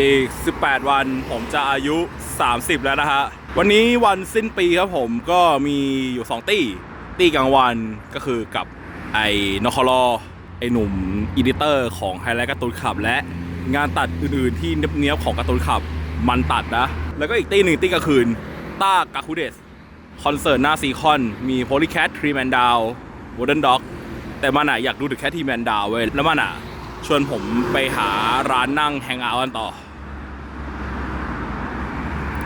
อีก 18 วันผมจะอายุ 30 แล้วนะฮะ วันนี้วันสิ้นปีครับผมก็มีอยู่ 2 ตี้ ตี้กลางวันก็คือกับไอ้นคลอไอ้หนุ่มอีดิเตอร์ของไฮไลท์การ์ตูนขับ และงานตัดอื่นๆที่เนี้ยบๆของการ์ตูนขับมันตัดนะ แล้วก็อีกตี้หนึ่งตี้กลางคืน ต้ากาคูเดส คอนเสิร์ตหน้าซีคอนมีโพลีแคททรีแมนดาววอเดนด็อกแต่มันอะอยากดูถึงแค่ทรีแมนดาวเว้ยแล้วมันอะชวนผมไปหาร้านนั่งแฮงเอาท์กันต่อ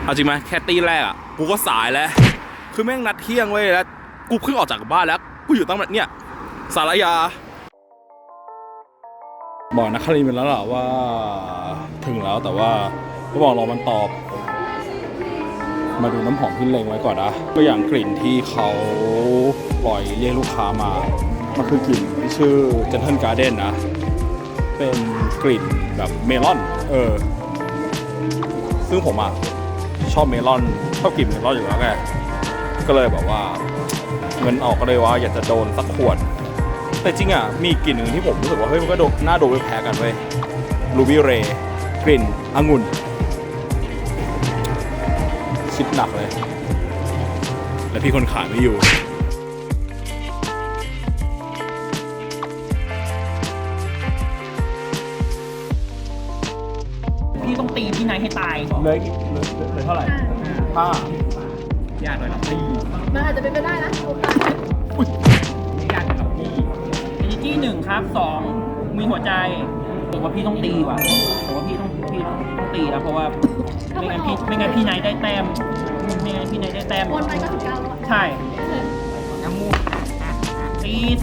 เอาจริงไหมแค่ตีแรกอะกูก็สายแล้ว คือแม่งนัดเที่ยงเว้ยแล้วกูเพิ่งออกจากบ้านแล้วกูอยู่ตั้งแต่เนี่ยสารยา บอกนักคารินทร์ไปแล้วล่ะว่าถึงแล้วแต่ว่าก็บอกรอมันตอบ มาดูน้ำหอมที่เล็งไว้ก่อนนะตัวอย่างกลิ่นที่เขาปล่อยเรียกลูกค้ามา มันคือกลิ่นที่ชื่อ Gentle Garden นะ เป็นกลิ่นแบบเมลอน เออ ซึ่งผมอะ ชอบเมลอนชอบกลิ่นเมลอนอยู่แล้วไงก็เลยแบบว่าเงินออกก็เลยว่าอยากจะโดนสักขวด แต่จริงอะมีอีกกลิ่นหนึ่งที่ผมรู้สึกว่าเฮ้ยมันก็โดนน่าโดนไม่แพ้กันเว้ย Ruby Ray กลิ่นองุ่นคิดหนักเลย แล้วพี่คนขายไม่อยู่พี่ต้องตีพี่นายให้ตาย เลย เลยเลยเท่าไหร่ห้ายากหน่อยหรอกพี่มันอาจจะเป็นไปได้นะโอกาสไม่ยากหน่อยหรอกพี่เอเนจีหนึ่งครับสองมีหัวใจผมว่าพี่ต้องตีว่ะผมว่าพี่ต้องพี่ต้องต้องตีแล้วเพราะว่าไม่งั้นพี่ไม่งั้นพี่นายได้แต้มไม่งั้นพี่นายได้แต้มวนไปก็ถึงเก้าแล้วอะใช่ตี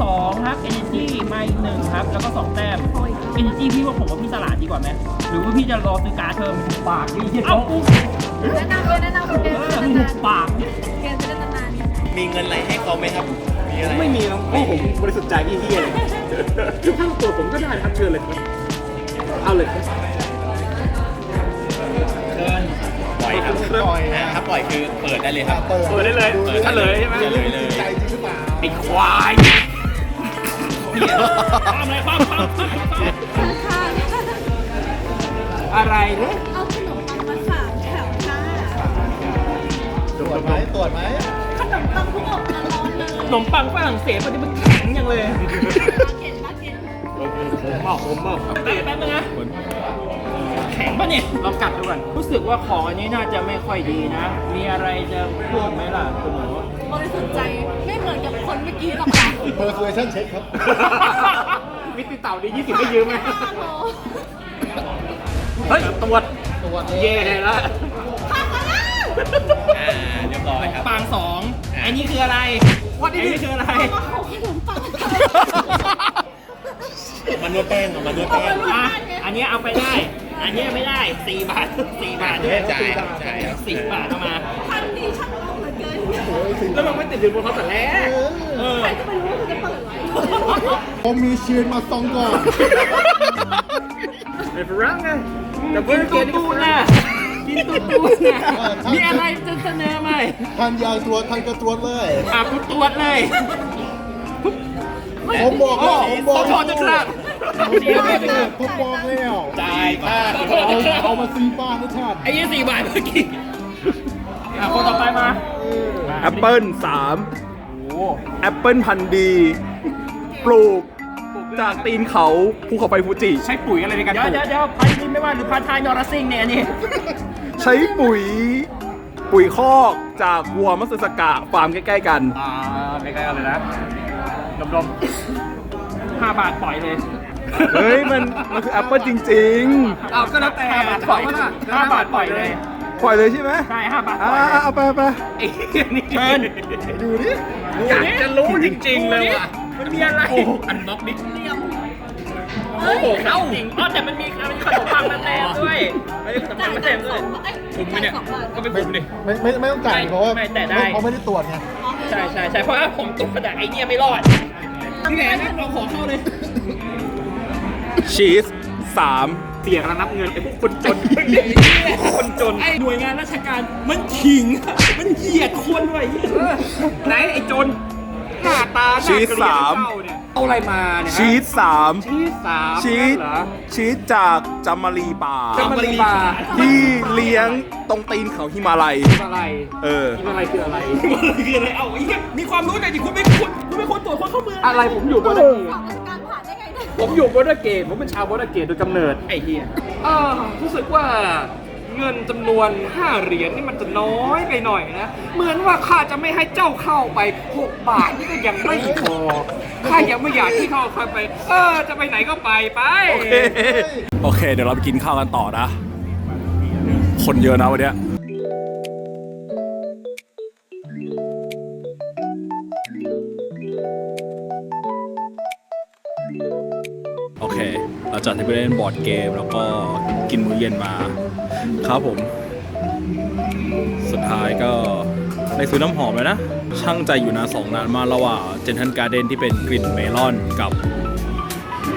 สองครับเอเนจีมาอีกหนึ่งครับ แล้วก็สองแต้มพออีกเอเนจีพี่ว่าผมว่าพี่ตลาดดีกว่าไหมหรือว่าพี่จะรอซื้อการ์ดเทอมปากพี่เอ้ากูแนะนำเลยแนะนำเลยเกเอมอจะมึได้งนานปากๆเกมจะได้นานๆเนี่ยมีเงินอะไรให้เขาไหมครับ มีอะไรไม่มีครับเพราะผมบริสุทธิ์ใจพี่เฮียเลยคือถ้าตัวผมก็ได้ครับเชิญเลยครับเอาเลยครับเกินปล่อยครับปล่อยนะครับปล่อยคือเปิดได้เลยครับ เปิดได้เลยถ้าเลยใช่ไหมเปิดเลยเลย ไอ้ควายความอะไรความความความค่ะอะไรเนี่ยเอาขนมปังมาสามแถวค่ะตรวจไหมตรวจไหมขนมปังทุกอบร้อนๆเลยขนมปังฝรั่งเศสมันจะมันแข็งอย่างเลยมาเก็ตมาเก็ตผมบอกผมบอกแป๊บแป๊บนึงนะแข็งปะเนี่ยลองกัดดูก่อนรู้สึกว่าของอันนี้น่าจะไม่ค่อยดีนะ มีอะไรจะพูดไหมล่ะคุณหนูบริสุทธิ์ใจไม่เหมือนกับคนเมื่อกี้หรอกค่ะ เพอร์ซูเอชั่นเช็คครับ มิติเต่าดียี่สิบไม่ยืมไหมห้าโลเฮ้ยตรวจตัวเย่แล้วพักมาแล้วอ่าเรียบร้อยครับ ปางสองไอ้นี่คืออะไรวัดนี้คืออะไรมาของขนมปังมันนวดแป้งเอามันนวดแป้ง อะอันนี้เอาไปได้ อันนี้ไม่ได้สี่บาทสี่บาทด้วยจ่ายครับจ่ายครับ สี่บาทเอามาพันดีช่างเอาเหลือเกินแล้วมันไม่ติดอยู่บนเขาแต่แรกเออใครจะไปรู้ว่าคุณจะเปิดไว้ผมมีชีนมาซองก่อนเป็นฝรั่งไงแต่เพื่อนกินตูดนะกินตูดตูดนะมีอะไรจะเสนอไหมท่านอยากตรวจท่านก็ตรวจเลยอะกูตรวจเลยผมบอกแล้วผมบอกขอโทษนะครับ ผมบอกแล้วผมบอกแล้วจ่ายค่าขอโทษนะเอามาซีบ้านนะท่านไอ้ยี่สี่บาทเมื่อกี้อะคนต่อไปมาแอปเปิลสามแอปเปิลพันธุ์ดี ปลูกจากตีนเขาภูเขาไฟฟูจิ ใช้ปุ๋ยอะไรในการปลูกเดี๋ยวเดี๋ยวพันธุ์นี้ไม่ว่าหรือพันธุ์ไทยนอร์ซิงเนี่ยอันนี่ใช้ปุ๋ยปุ๋ยคอกจากวัวมัสสกะฟาร์มใกล้ๆกัน อ่าใกล้ๆกันเลยนะดมๆห้าบาทปล่อยเลย เฮ้ยมันมันคือแอปเปิลจริง เอาก็แล้วแต่ห้าบาทปล่อยห้าบาทปล่อยเลย ๆ ปล่อยเลยใช่ไหมใช่ห้าบาทปอ่าล่อยเลยเอาไปเอาไปไอ้เหี้ยนี่เชิญดูดิอยากจะรู้จริงๆเลยว่ะมันมีอะไรอันน็อกดิเตรียมโอ้โหเข้าจริงอ๋อแต่มันมีมันมีขนมปังมาแทนด้วยมันมีขนมปัจ่างยมาแทจ่ายนสด้วอยงเอ้ยคุ้มไหมเนี่ยจ่ายสองบาทก็ไปคุ้มดิ ไม่ไม่ไม่ต้องจ่ายเพราะว่าไม่แต่ได้ เขาไม่ได้ตรวจไงใช่ใช่ใช่เพราะว่าผมตกกระดาษไอเนี้ยไม่รอดพี่แหนเอาของเข้าเลย ชีสสามเสียกำลังนับเงินไอ้พวกคนจนคนจน ไอ้หน่วยงานราชการมันขิง มันเหยียดคนไว้ไหนไอ้จนหน้าตาชีสสามเจ้าเนี่ยเอาอะไรมาเนี่ยฮะชีสสามชีสสามชีสเหรอชีสจากจัมมารีป่าจะมารีบาที่เลี้ยงตรงตีนเขาฮิมาลัยอะไรเออ กินอะไรคืออะไร คืออะไรเอ้าไอ้เหี้ยมีความรู้หน่อยดิคุณไม่คุณคุณเป็นคนตรวจคนเข้าเมืองอะไรผมอยู่บนเกตสอบราชการผ่านได้ไงเนี่ย ผมอยู่บนเกตผมเป็นชาวบนเกตโดยกำเนิดไอ้เหี้ยอ่ารู้สึกว่าเงินจำนวน 5 เหรียญนี่มันจะน้อยไปหน่อยนะ เหมือนว่าข้าจะไม่ให้เจ้าเข้าไป 6 บาทนี่ก็ยังไม่พอข้ายังไม่อยากที่เข้าไป เออ จะไปไหนก็ไปไป โอเคโอเคเดี๋ยวเราไปกินข้าวกันต่อนะ คนเยอะนะวันเนี้ย เราจัดที่ไปเล่นบอร์ดเกม แล้วก็กินมื้อเย็นมา ครับผม สุดท้ายก็ได้ซื้อน้ำหอมเลยนะ ช่างใจอยู่นานสองนานมากระหว่างเจนทันการ์เดนที่เป็นกลิ่นเมลอนกับ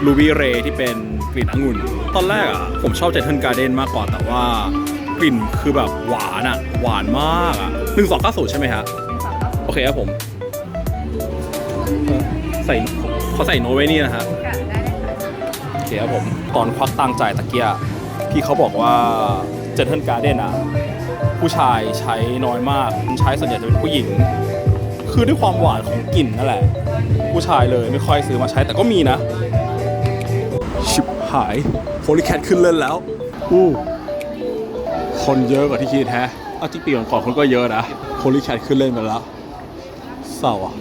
ลูบี้เรที่เป็นกลิ่นองุ่น ตอนแรกอะผมชอบเจนเทนการ์เดนมากกว่าแต่ว่ากลิ่นคือแบบหวานอะ หวานมากอะหนึ่งสองเก้าศูนย์ใช่ไหมฮะโอเคครับผมเออใส่เขาใส่โน้ตไว้นี่นะฮะ คครับผม ตอนควักตังจ่ายตะเกียพี่เขาบอกว่าเจนเทนการ์เดนอะผู้ชายใช้น้อยมากใช้ส่วนใหญ่จะเป็นผู้หญิง คือด้วยความหวานของกลิ่นนั่นแหละ ผู้ชายเลยไม่ค่อยซื้อมาใช้แต่ก็มีนะ ชิบหายโ l ลิแคทขึ้นเล่นแล้ว อู้คนเยอะกว่าที่คิดแฮะเอาที่ปีก่อนคนก็เยอะนะโ l ลิแคทขึ้นเล่นไปแล้วเศร้าอะ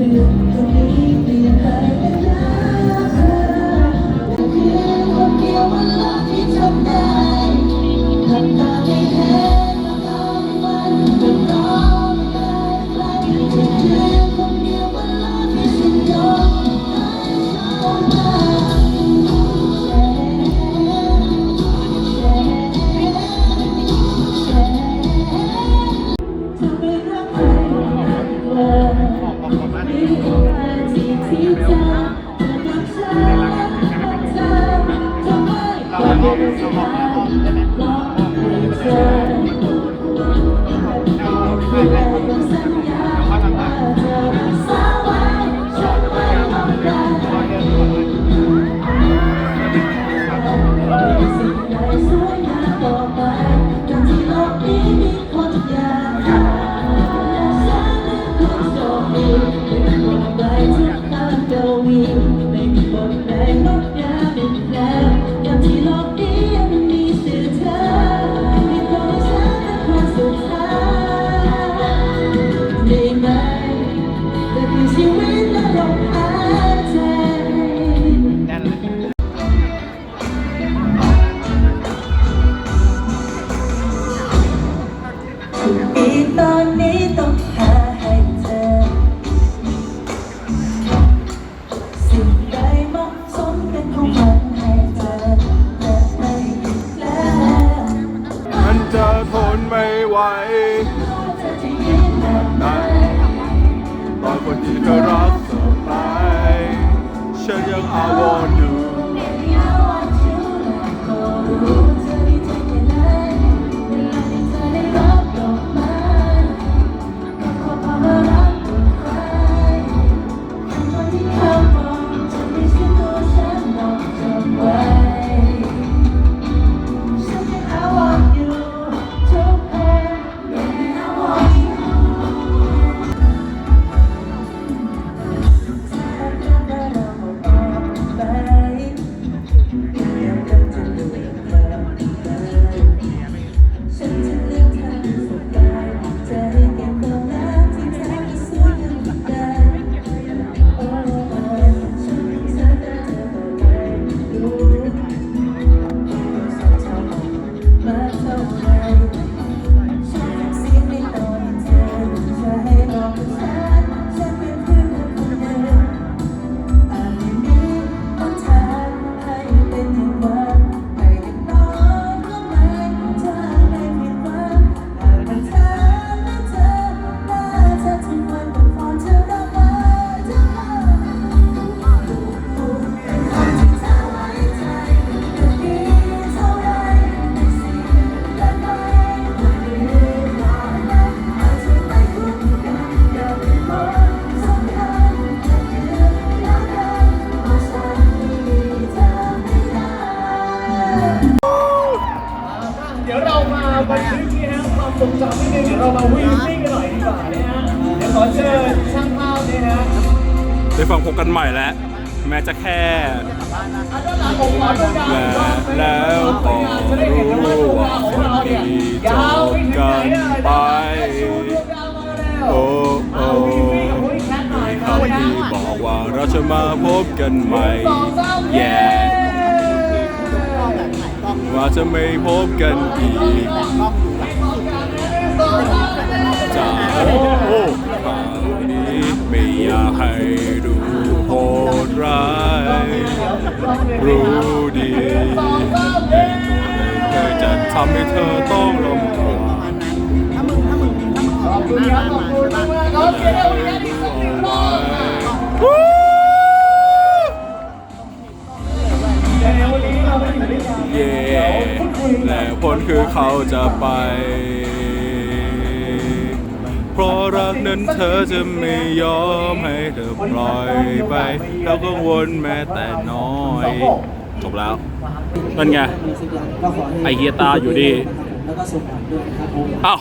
ไม่ อนคนที่เธอรักสบายฉันยังอาวรณ์อยู่ บกันใหม่ แย่ว่าจะไม่พบกันอีกจากโอ้ป่านี้ไม่อยากให้ดูโหดร้าย รู้ดีเคยจะทำให้เธอต้องลำบากถ้ามึงถ้ามึงถ้ามึงออกห้มาใช่ปะ เย่และผลคือเขาจะไป เพราะรักนั้นเธอจะไม่ยอมให้เธอปล่อยไปแล้วก็วนแม้แต่น้อย จบแล้วเป็นไง ไอเฮียตาอยู่ดี อ้าว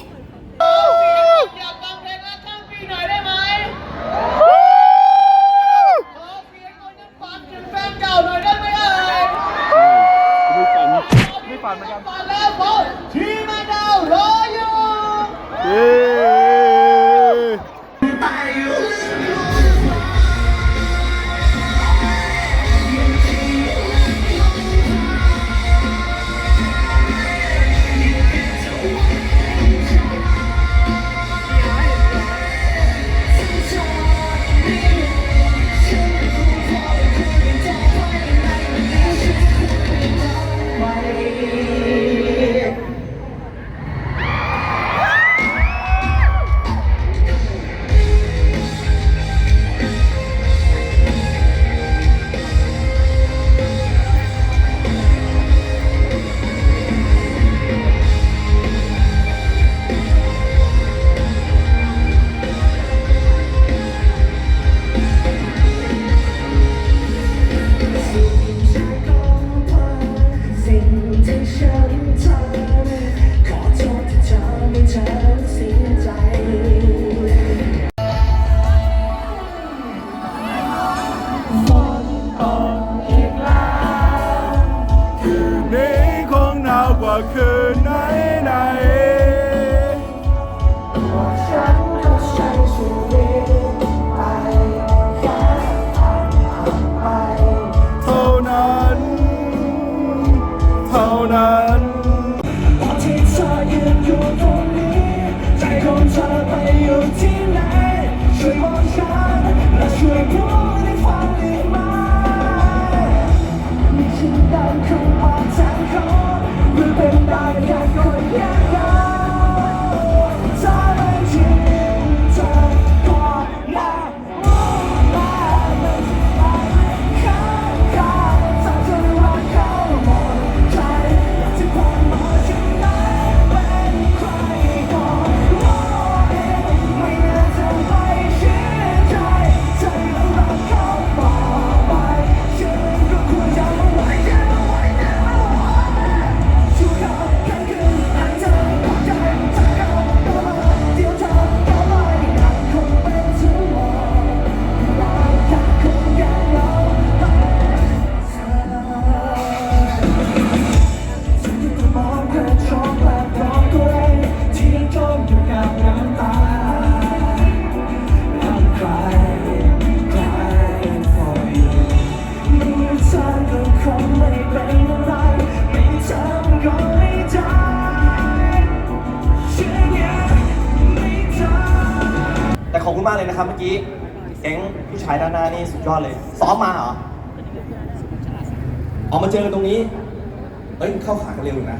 เอ้ยเข้าขากันเร็วอยู่นะ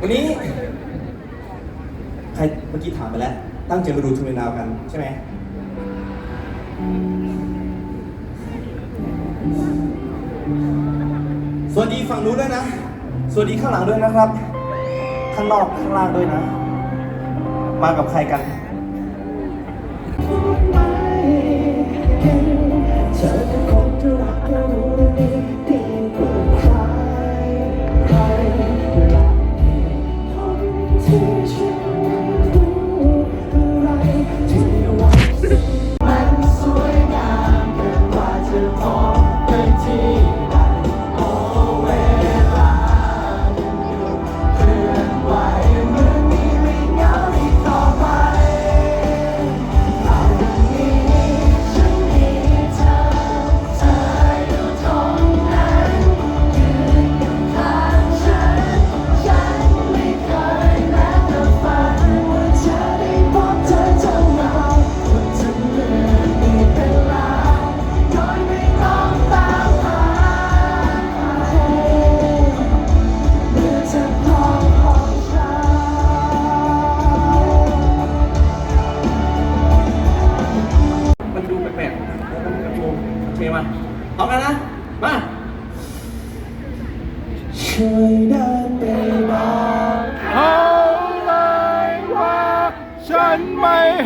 วันนี้ ใครเมื่อกี้ถามไปแล้ว ตั้งใจมาดูทูเรนาวกันใช่ไหมสวัสดีฝั่งนู้นด้วยนะ สวัสดีข้างหลังด้วยนะครับ ข้างนอกข้างล่างด้วยนะ มากับใครกันเธอคงจะรักรู้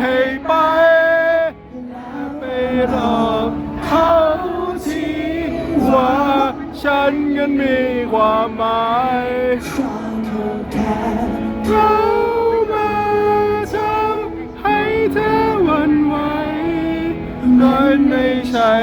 ให้ไป ไปหลอกเขาทีว่าฉันกันมีความหมายเรามาทำให้เธอหวันไหวมันไม่ใช่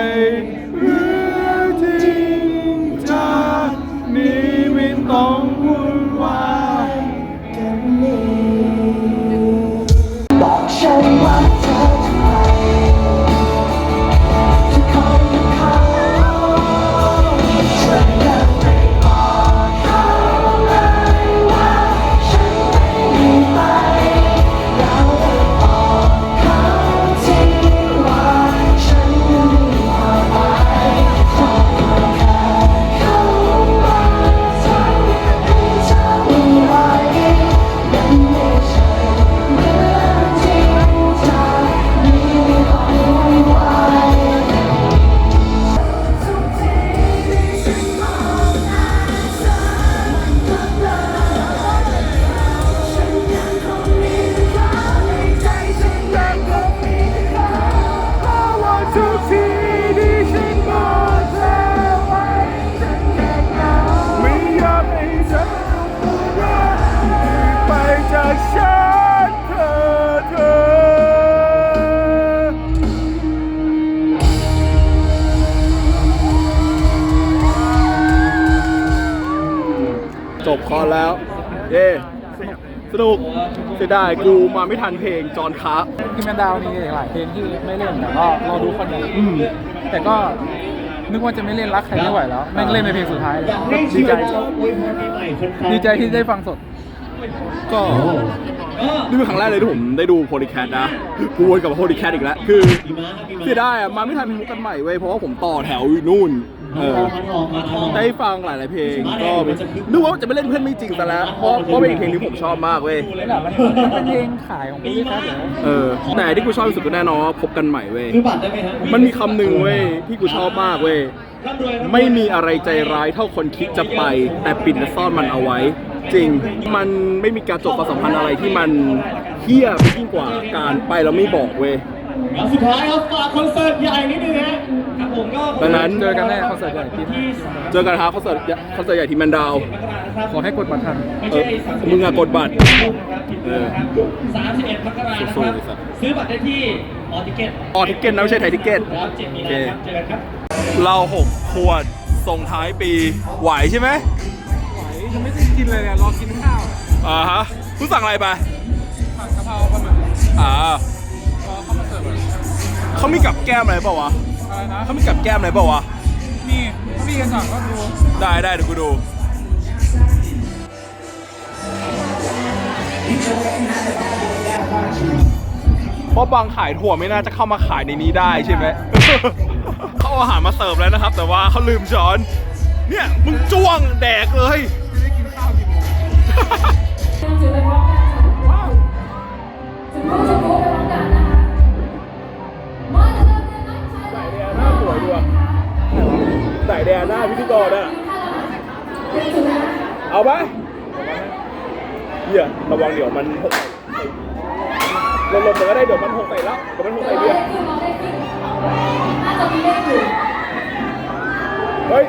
เย้สนุกเสียดายกูมาไม่ทันเพลงจอนคะที่แมนดาวมีหลายเพลงที่ไม่เล่นแต่ก็รอดูคอนนี้แต่ก็นึกว่าจะไม่เล่นรักใครไม่ไหวแล้วแม่งเล่นในเพลงสุดท้ายดีใจดีใจที่ได้ฟังสด ก็นี่เป็นครั้งแรกเลยที่ผมได้ดูโพลิแคทนะกูวนกับโพลิแคทอีกแล้ว คือเสียดายอะมาไม่ทันเพลงกันใหม่เว้ยเพราะว่าผมต่อแถวอยู่นู่น เออได้ฟังหลายๆเพลงก็นึกว่าจะไม่เล่นเพื่อนไม่จริงซะแล้วเพราะเพราะเป็นอีกเพลงที่ผมชอบมากเว้ยนี่แหละมันเป็นเพลงขายของพี่แคทเหรอเออแต่ที่กูชอบที่สุดก็แน่นอนว่าพบกันใหม่เว้ยมันมีคำหนึ่งเว้ยที่กูชอบมากเว้ยไม่มีอะไรใจร้ายเท่าคนคิดจะไป แต่ปิดและซ่อนมันเอาไว้ จริงมันไม่มีการจบความสัมพันธ์อะไรที่มันเฮี้ยไปยิ่งกว่าการไปแล้วไม่บอกเว้ย แล้วสุดท้ายครับฝากคอนเสิร์ตใหญ่นิดนึงฮะครับผมก็ดังนั้นเจอกันแน่คอนเสิร์ตใหญ่ที่หน้าเจอกันครับคอนเสิร์ตคอนเสิร์ตใหญ่ที่แมนดาว ขอให้กดบัตรทันเออมึงอะกดบัตรเออสามสิบเอ็ดมกราคมสู้นะครับๆสัตว์ซื้อบัตรได้ที่ออทิเก็ตออทิเก็ตนะไม่ใช่ไทยทิเก็ตครับเจ็ดมีโอเคนาครับเจอกันครับเราหกขวดส่งท้ายปีไหวใช่ไหมยังไม่ได้กินเลยเนี่ยรอกินข้าวอ่าฮะคุณสั่งอะไรไปผัดกะเพราปลาหมึกอ่า เขามีกับแก้มอะไรเปล่าวะอะไรนะเขามีกับแก้มอะไรเปล่าวะ นี่พี่จะสั่งก็ดูได้ได้เดี๋ยวกูดู เพราะบางขายถั่วไม่น่าจะเข้ามาขายในนี้ได้ใช่ไหม เขาเอาอาหารมาเสิร์ฟแล้วนะครับ แต่ว่าเขาลืมช้อน เนี่ยมึงจ้วงแดกเลยถือไปพร้อมกันค่ะถึงรู้จะรู้ไปพร้อมกัน แดนหน้าพิธีกรอะ เอาปะเฮียระวังเดี๋ยวมันหกหลบๆเดี๋ยวก็ได้เดี๋ยวมันหกใส่แล้วเดี๋ยวมันหกใส่เบียร์น่าจะมีเลขอยู่เฮ้ย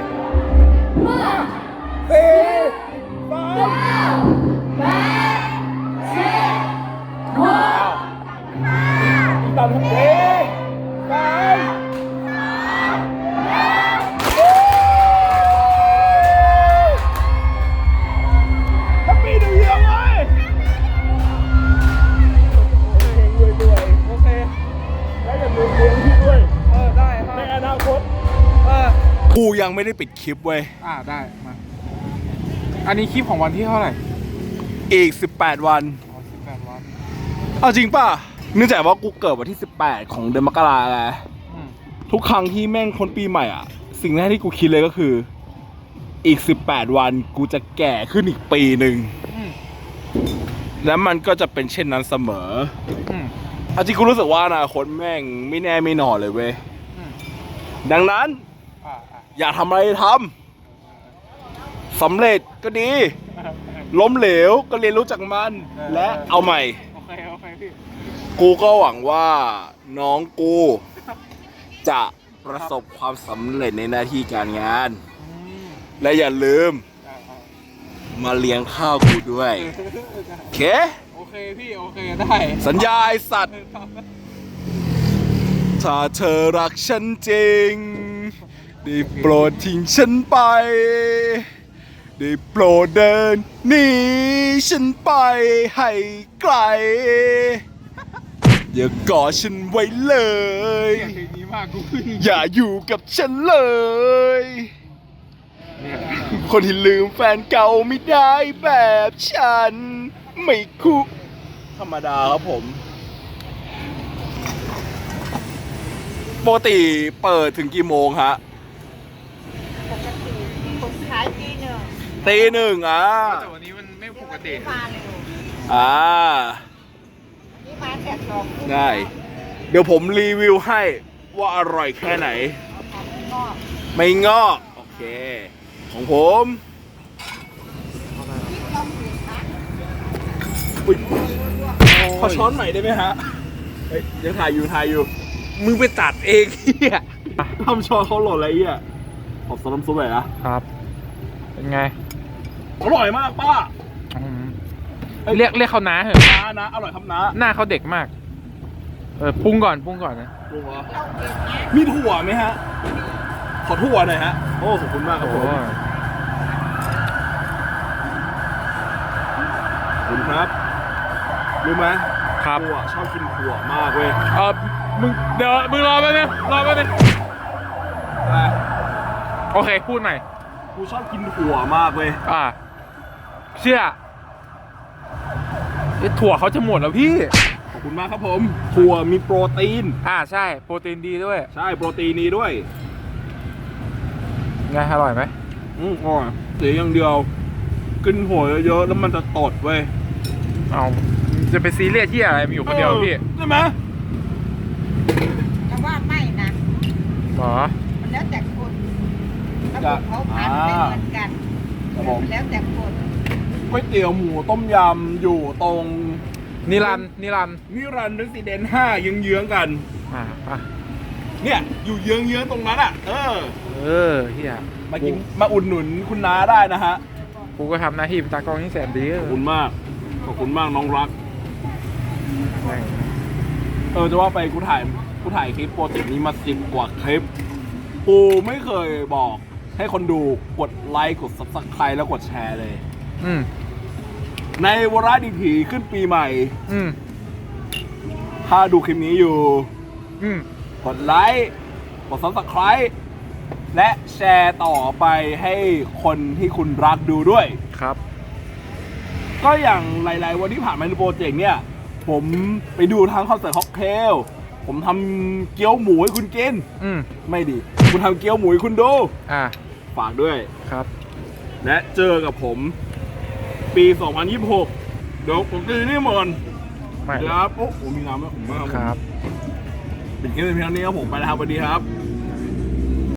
ไม่ได้ปิดคลิปเว้ย อ่าได้มา อันนี้คลิปของวันที่เท่าไหร่อีก 18 วัน อ๋อสิบแปดวัน เอาจริงป่ะ เนื่องจากว่ากูเกิดวันที่ 18 ของเดือนมกราไงอืมทุกครั้งที่แม่งพ้นปีใหม่อะ สิ่งแรกที่กูคิดเลยก็คือ อีก 18 วันกูจะแก่ขึ้นอีกปีหนึ่ง อืมแล้วมันก็จะเป็นเช่นนั้นเสมอ อืมเอาจริงกูรู้สึกว่าอนาคตแม่งไม่แน่ไม่นอนเลยเว้ย อืมดังนั้น อ่าอ่าอย่าทำอะไรทำสำเร็จก็ดี ล้มเหลวก็เรียนรู้จากมัน และเอาใหม่ โอเคโอเคพี่ กูก็หวังว่าน้องกู จะประสบความสำเร็จในหน้าที่การงานและอย่าลืมมาเลี้ยงข้าวกูด้วยโอเค โอเคพี่โอเคได้สัญญาไอสัตว์ถ้าเธอรักฉันจริง ได้โปรดทิ้งฉันไป ได้โปรดเดินหนีฉันไปให้ไกล อย่ากอดฉันไว้เลย เพลงนี้มากกูขึ้นอย่าอยู่กับฉันเลย คนที่ลืมแฟนเก่าไม่ได้แบบฉัน ไม่คุธรรมดาครับผม ปกติเปิดถึงกี่โมงฮะ ปกติคนขายทีหนึ่ง ตีหนึ่งอะแต่วันนี้มันไม่ปกติมาเร็วอ่านี่มาแต่สองทุ่มได้ เดี๋ยวผมรีวิวให้ว่าอร่อยแค่ไหนทำงอกไม่งอก โอเค ของผมอุ๊ยขอช้อนใหม่ได้ไหมฮะเฮ้ยยังถ่ายอยู่ถ่ายอยู่ มึงไปตัดเองเฮียทำช้อนเขาหล่นอะไรเฮียขอบซอสน้ำซุปหน่อยนะครับ เป็นไง อร่อยมากป้าอืมเรียกเรียกเขาน้าเหอะ น้านะอร่อยครับน้าหน้าเขาเด็กมาก เออปรุงก่อนปรุงก่อนนะดูเหรอมีถั่วไหมฮะ ขอถั่วหน่อยฮะ โอ้ขอบคุณมากครับโอ้ผมยขอบคุณครับ รู้ไหมครับถั่วชอบกินถั่วมากเว้ยเออมึงเดี๋ยวมึงรอแป๊บนึงรอแป๊บนึงโอเคพูดใหม่กูชอบกินถั่วมากเว้ยอ่า เชื่อไอ้ถั่วเขาจะหมดแล้วพี่ ขอบคุณมากครับผมถั่วมีโปรตีน อ่าใช่ โปรตีนดีด้วยใช่โปรตีนนี้ด้วย ไงอร่อยไหมอืมอร่อยเสียอย่างเดียว กินถั่วเยอะๆแล้วมันจะตดเว้ยเอาจะไปซีเรียสที่อะไรมีอยู่คนเดียวพี่ออใช่ไหมแต่ว่าไม่นะหรอมันแล้วแต่คนระบบเขาพันไม่เหมือนกัน ครับผม แล้วแต่คน ก๋วยเตี๋ยวหมูต้มยำอยู่ตรงนิรันดร์นิรันดร์นิรันดร์เรสซิเดนต์ห้าเยื้องๆกัน อ่าอะเนี่ยอยู่เยื้องๆตรงนั้นอะ เออ เออเฮียมากินมาอุดหนุนคุณน้าได้นะฮะ กูก็ทำหน้าที่เป็นตากล้องที่แสนดีขอบคุณมาก ขอบคุณมากน้องรัก แม่งเออจะว่าไปกูถ่ายกูถ่ายคลิปโปรเจกต์นี้มาสิบกว่าคลิป กูไม่เคยบอกให้คนดูกดไลค์กด subscribe แล้วกดแชร์เลย อืมในวาระดีผีขึ้นปีใหม่ อืมถ้าดูคลิปนี้อยู่ อืมกดไลค์ กด subscribe และแชร์ต่อไปให้คนที่คุณรักดูด้วย ครับ ก็อย่างหลาย ๆ วันที่ผ่านมาในโปรเจกต์เนี่ย ผมไปดูทางคอนเสิร์ตค็อกเทล ผมทำเกี๊ยวหมูให้คุณกิน อืมไม่ดี คุณทำเกี๊ยวหมูให้คุณดู อ่าฝากด้วย ครับ และเจอกับผม ปี 2026 เดี๋ยวผมจะนี่หมดไม่ครับโอ้โหมีน้ำไหมผมมากครับปิดคลิปในเพียงเท่านี้ครับผมไปแล้วครับสวัสดีครับ